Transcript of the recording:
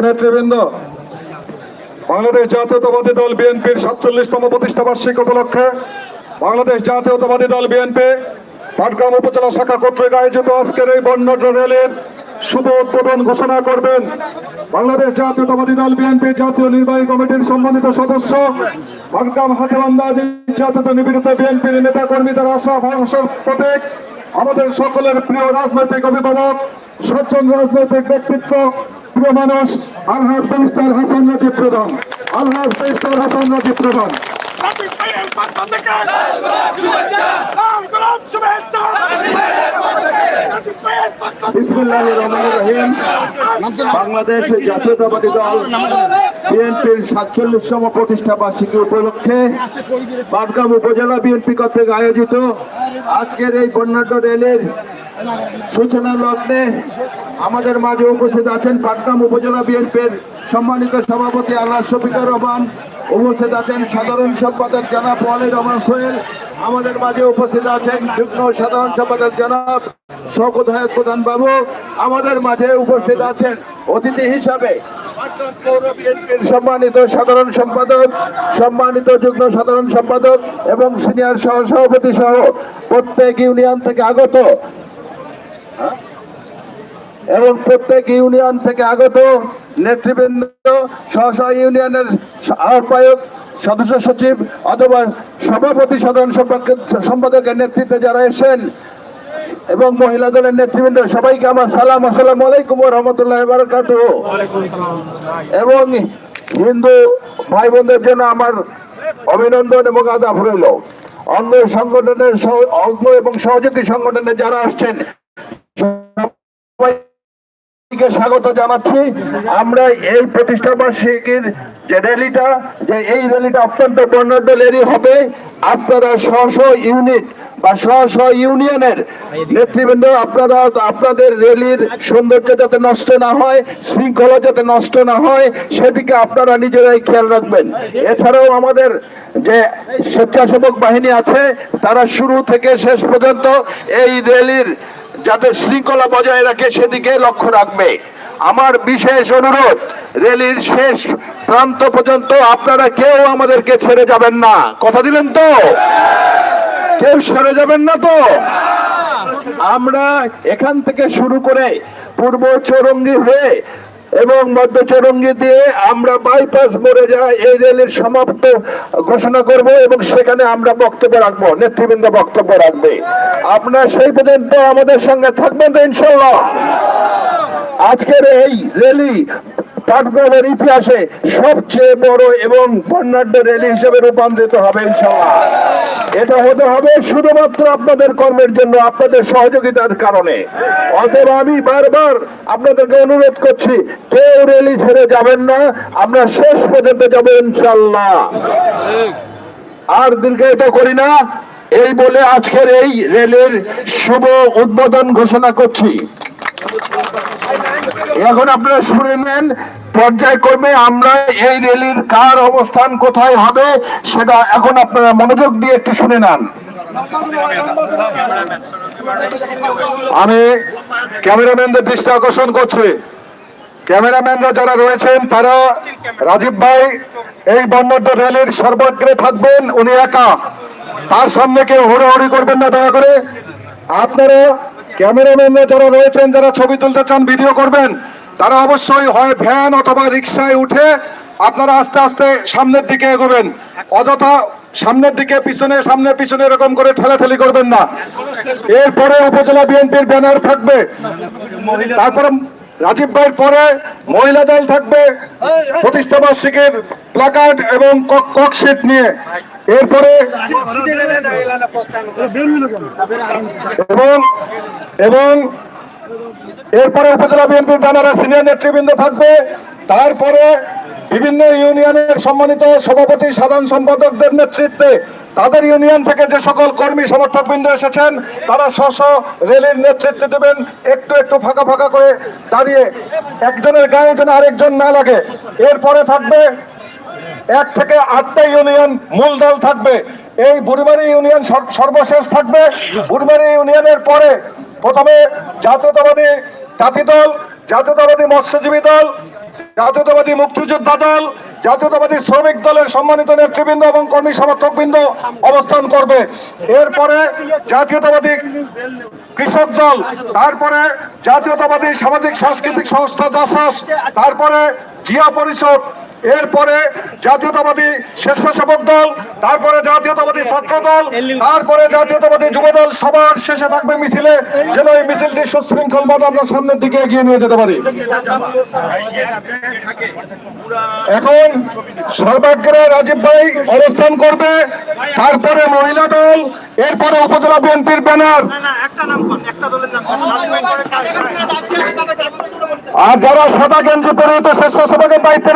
নেতৃবৃন্দ বাংলাদেশ জাতীয়তাবাদী দল বিএনপির সাতচল্লিশতম প্রতিষ্ঠা বার্ষিক উপলক্ষে বাংলাদেশ জাতীয়তাবাদী দল বিএনপি পাটগ্রাম উপজেলা শাখা কর্তৃক আয়োজিত আজকের এই বর্ণাঢ্য র্যালির শুভ উদ্বোধন ঘোষণা করবেন বাংলাদেশ জাতীয়তাবাদী দল বিএনপি জাতীয় নির্বাহী কমিটির সম্মানিত সদস্য পাটগ্রাম হাতেবান্ধা জাতীয় নিবেদিত বিএনপির নেতা কর্মীদের আশা, ভরসা, প্রতীক আমাদের সকলের প্রিয় রাজনৈতিক অভিভাবক, সজ্জন রাজনৈতিক ব্যক্তিত্ব, প্রিয় মানুষ, আলহাজ ব্যারিস্টার হাসান রাজীব প্রধান। আলহাজ ব্যারিস্টার হাসান রাজীব প্রধান। বাংলাদেশ জাতীয়তাবাদী দল। বিএনপির সাতচল্লিশতম প্রতিষ্ঠা বার্ষিকী উপলক্ষে পাটগ্রাম উপজেলা বিএনপি কর্তৃক আয়োজিত আজকের এই বর্ণাঢ্য র্যালির সূচনা লগ্নে আমাদের মাঝে উপস্থিত আছেন পাটগ্রাম উপজেলা বিএনপির সম্মানিত সভাপতি আল্লাহ শফিকুর রহমান। উপস্থিত আছেন সাধারণ সম্পাদক জনাব ওয়ালি রহমান সোহেল। আমাদের মাঝে উপস্থিত আছেন যুগ্ম সাধারণ সম্পাদক জনাব শওকত হায়াত প্রধান বাবু। আমাদের মাঝে উপস্থিত আছেন অতিথি হিসাবে সম্মানিত সাধারণ সম্পাদক, সম্মানিত যুগ্ম সাধারণ সম্পাদক এবং সিনিয়র সহ সভাপতি সহ প্রত্যেক ইউনিয়ন থেকে আগত এবং প্রত্যেক ইউনিয়ন থেকে আগত নেতৃবৃন্দ স্ব ইউনিয়নের আহ্বায়ক, সদস্য সচিব অথবা সভাপতি সাধারণ সম্পাদক সম্পাদকের নেতৃত্বে যারা এসেছেন এবং মহিলা দলের নেতৃবৃন্দ, সবাইকে আমার সালাম, আসসালামু আলাইকুম রহমতুল্লাহ বারকাত এবং হিন্দু ভাই বোনদের জন্য আমার অভিনন্দন এবং আদাব রইল। অঙ্গ সংগঠনের অঙ্গ এবং সহযোগী সংগঠনে যারা আসছেন স্বাগত জানাচ্ছি। আমরা এই প্রতিষ্ঠা বার্ষিকীর যে র্যালিটা যে এই র্যালিটা অত্যন্ত বর্ণাঢ্য র্যালি হবে, আপনারা স্ব ইউনিট বা স্ব ইউনিয়নের নেতৃবৃন্দ, আপনারা আপনাদের র্যালির সৌন্দর্য যাতে নষ্ট না হয়, শৃঙ্খলা যাতে নষ্ট না হয়, সেদিকে আপনারা নিজেরাই খেয়াল রাখবেন। এছাড়াও আমাদের যে স্বেচ্ছাসেবক বাহিনী আছে, তারা শুরু থেকে শেষ পর্যন্ত এই র্যালির যাতে শৃঙ্খলা বজায় রাখে, সেদিকে লক্ষ্য রাখবে। আমার বিশেষ অনুরোধ রেলির শেষ প্রান্ত পর্যন্ত আপনারা কেউ আমাদেরকে ছেড়ে যাবেন না। কথা দিলেন তো? কেউ সরে যাবেন না তো? আমরা এখান থেকে শুরু করে পূর্ব চৌরঙ্গি হয়ে এবং মধ্য চৌরঙ্গি দিয়ে আমরা বাইপাস মোড়ে যাই, এই রেলের সমাপ্ত ঘোষণা করব এবং সেখানে আমরা বক্তব্য রাখব, নেতৃবৃন্দ বক্তব্য রাখবে। আপনার সেই পর্যন্ত আমাদের সঙ্গে থাকবেন তো ইনশাল্লাহ আজকের এই র্যালি পাটগ্রামের ইতিহাসে সবচেয়ে বড় এবং বর্ণাঢ্য র্যালি হিসেবে রূপান্তরিত হবে এটা হতে হবে শুধুমাত্র আপনাদের কর্মের জন্য, আপনাদের সহযোগিতার কারণে। অতএব আমি বারবার আপনাদেরকে অনুরোধ করছি, কেউ রেলি ছেড়ে যাবেন না, আমরা শেষ পর্যন্ত যাব ইনশাল্লাহ আর দীর্ঘায়িত করি না, এই বলে আজকের এই রেলের শুভ উদ্বোধন ঘোষণা করছি। এখন আপনারা শুনে নেন, পর্যায়ক্রমে আমরা এই রেলির কার অবস্থান কোথায় হবে, সেটা এখন আপনারা মনোযোগ দিয়ে একটু শুনে নেন। আমি ক্যামেরাম্যানদের দৃষ্টি আকর্ষণ করছি। ক্যামেরাম্যানরা যারা রয়েছেন, তারা রাজীব ভাই, এই বর্ণাঢ্য র্যালির সর্বাগ্রে থাকবেন, উনি একা। তার সামনে কেউ হুড়োহুড়ি করবেন না, দয়া করে। আপনারা ক্যামেরাম্যানরা যারা রয়েছেন, যারা ছবি তুলতে চান, ভিডিও করবেন, তারা অবশ্যই হয় ভ্যান অথবা রিক্সায় উঠে আপনারা আস্তে আস্তে সামনের দিকে এগোবেন। অযথা সামনের দিকে, পিছনে, সামনে, পিছনে এরকম করে ঠেলাঠেলি করবেন না। এরপরে উপজেলা বিএনপির ব্যানার থাকবে। তারপরে রাজীব ভাইয়ের পরে মহিলা দল থাকবে। প্রতিষ্ঠা বার্ষিকীর প্লাকার্ড এবং ককশিট নিয়ে। এরপরে এবং এবং এরপরে উপজেলা বিএনপির ব্যানারে সিনিয়র নেতৃবৃন্দ থাকবে। তারপরে বিভিন্ন ইউনিয়নের সম্মানিত সভাপতি, সাধারণ সম্পাদকদের নেতৃত্বে তাদের ইউনিয়ন থেকে যে সকল কর্মী সমর্থক বৃন্দ এসেছেন, তারা স্ব রেলির নেতৃত্ব দেবেন। একটু একটু ফাঁকা ফাঁকা করে দাঁড়িয়ে একজনের গায়ে যেন আরেকজন না লাগে। এরপরে থাকবে এক থেকে আটটা ইউনিয়ন মূল দল থাকবে। এই বুড়িমারি ইউনিয়ন সর- সর্বশেষ থাকবে। বুড়িমারি ইউনিয়নের পরে প্রথমে জাতীয়তাবাদী তাঁতি দল, জাতীয়তাবাদী মৎস্যজীবী দল, জাতীয়তাবাদী মুক্তিযোদ্ধা দল, জাতীয়তাবাদী শ্রমিক দলের সম্মানিত নেতৃবৃন্দ এবং কর্মী সমর্থক বৃন্দ অবস্থান করবে। এরপরে জাতীয়তাবাদী কৃষক দল, তারপরে জাতীয়তাবাদী সামাজিক সাংস্কৃতিক সংস্থা জাসাস, তারপরে জিয়া পরিষদ এরপরে জাতীয়তাবাদী স্বেচ্ছাসেবক দল, তারপরে জাতীয়তাবাদী ছাত্র দল, তারপরে জাতীয়তাবাদী যুব দল, সবার শেষে থাকবে মিছিলে, যেন এই মিছিলটি সুশৃঙ্খল ভাবে আমরা সামনের দিকে এগিয়ে নিয়ে যেতে পারি। এখন সর্বাগ্রে রাজীব ভাই অবস্থান করবে, তারপরে মহিলা দল, এরপরে উপজেলা বিএনপির ব্যানার। আর যারা সাদা গেঞ্জি পরিহিত স্বেচ্ছাসেবকের দায়িত্বে